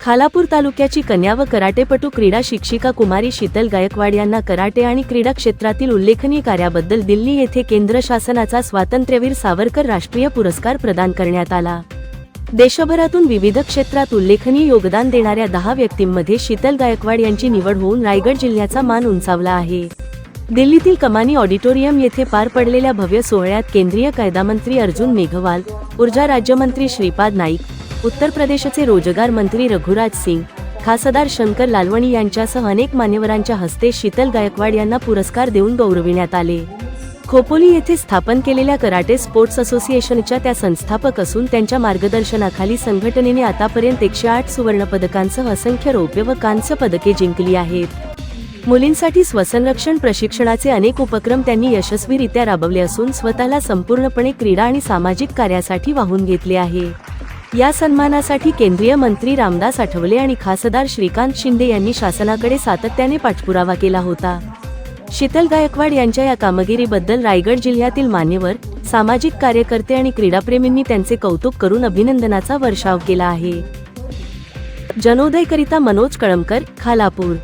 खालापूर तालुक्याची कन्या व कराटेपटू क्रीडा शिक्षिका कुमारी शीतल गायकवाड यांना कराटे आणि क्रीडा क्षेत्रातील उल्लेखनीय कार्याबद्दल दिल्ली येथे केंद्र शासनाचा स्वातंत्र्यवीर सावरकर राष्ट्रीय पुरस्कार प्रदान करण्यात आला. देशभरातून विविध क्षेत्रात उल्लेखनीय योगदान देणाऱ्या दहा व्यक्तींमध्ये शीतल गायकवाड यांची निवड होऊन रायगड जिल्ह्याचा मान उंचावला आहे. दिल्लीतील कमानी ऑडिटोरियम येथे पार पडलेल्या भव्य सोहळ्यात केंद्रीय कायदा मंत्री अर्जुन मेघवाल ऊर्जा राज्यमंत्री श्रीपाद नाईक उत्तर प्रदेशचे रोजगार मंत्री रघुराज सिंग खासदार शंकर लालवणी यांच्यासह अनेक मान्यवरांच्या हस्ते शीतल गायकवाड यांना पुरस्कार देऊन गौरविण्यात आले. खोपोली येथे स्थापन केलेल्या कराटे स्पोर्ट्स असोसिएशनच्या त्या संस्थापक असून त्यांच्या मार्गदर्शनाखाली संघटनेने आतापर्यंत एकशे आठ सुवर्ण पदकांसह असंख्य रौप्य व कांस्य पदके जिंकली आहेत. मुलींसाठी स्वसंरक्षण प्रशिक्षणाचे अनेक उपक्रम त्यांनी यशस्वीरित्या राबवले असून स्वतःला संपूर्णपणे क्रीडा आणि सामाजिक कार्यासाठी वाहून घेतले आहे. या सन्मानासाठी केंद्रीय मंत्री रामदास आठवले आणि खासदार श्रीकांत शिंदे यांनी शासनाकडे सातत्याने पाठपुरावा केला होता. शीतल गायकवाड यांच्या या कामगिरीबद्दल रायगड जिल्ह्यातील मान्यवर सामाजिक कार्यकर्ते आणि क्रीडाप्रेमींनी त्यांचे कौतुक करून अभिनंदनाचा वर्षाव केला आहे. जनोदयकरिता मनोज कळमकर खालापूर.